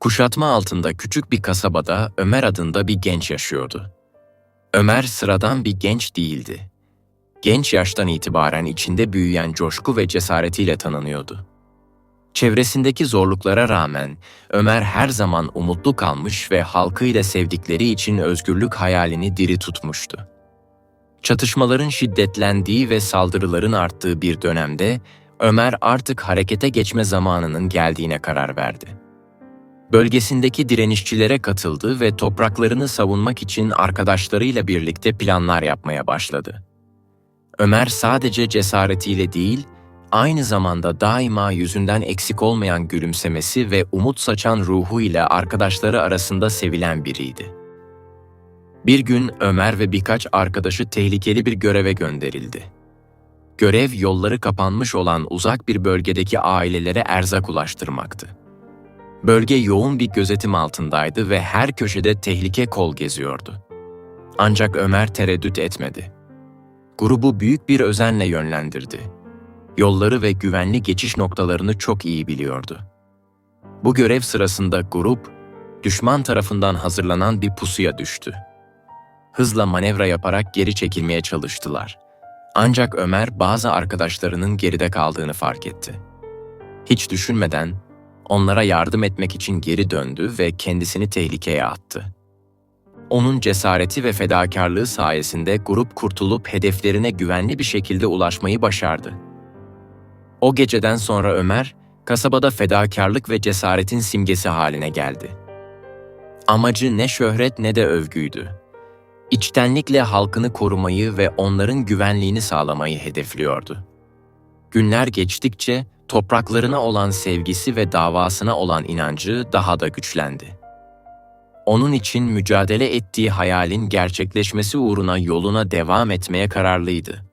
Kuşatma altında küçük bir kasabada Ömer adında bir genç yaşıyordu. Ömer sıradan bir genç değildi. Genç yaştan itibaren içinde büyüyen coşku ve cesaretiyle tanınıyordu. Çevresindeki zorluklara rağmen Ömer her zaman umutlu kalmış ve halkıyla sevdikleri için özgürlük hayalini diri tutmuştu. Çatışmaların şiddetlendiği ve saldırıların arttığı bir dönemde Ömer artık harekete geçme zamanının geldiğine karar verdi. Bölgesindeki direnişçilere katıldı ve topraklarını savunmak için arkadaşlarıyla birlikte planlar yapmaya başladı. Ömer sadece cesaretiyle değil, aynı zamanda daima yüzünden eksik olmayan gülümsemesi ve umut saçan ruhuyla arkadaşları arasında sevilen biriydi. Bir gün Ömer ve birkaç arkadaşı tehlikeli bir göreve gönderildi. Görev yolları kapanmış olan uzak bir bölgedeki ailelere erzak ulaştırmaktı. Bölge yoğun bir gözetim altındaydı ve her köşede tehlike kol geziyordu. Ancak Ömer tereddüt etmedi. Grubu büyük bir özenle yönlendirdi. Yolları ve güvenli geçiş noktalarını çok iyi biliyordu. Bu görev sırasında grup, düşman tarafından hazırlanan bir pusuya düştü. Hızla manevra yaparak geri çekilmeye çalıştılar. Ancak Ömer bazı arkadaşlarının geride kaldığını fark etti. Hiç düşünmeden onlara yardım etmek için geri döndü ve kendisini tehlikeye attı. Onun cesareti ve fedakarlığı sayesinde grup kurtulup hedeflerine güvenli bir şekilde ulaşmayı başardı. O geceden sonra Ömer, kasabada fedakarlık ve cesaretin simgesi haline geldi. Amacı ne şöhret ne de övgüydü. İçtenlikle halkını korumayı ve onların güvenliğini sağlamayı hedefliyordu. Günler geçtikçe topraklarına olan sevgisi ve davasına olan inancı daha da güçlendi. Onun için mücadele ettiği hayalin gerçekleşmesi uğruna yoluna devam etmeye kararlıydı.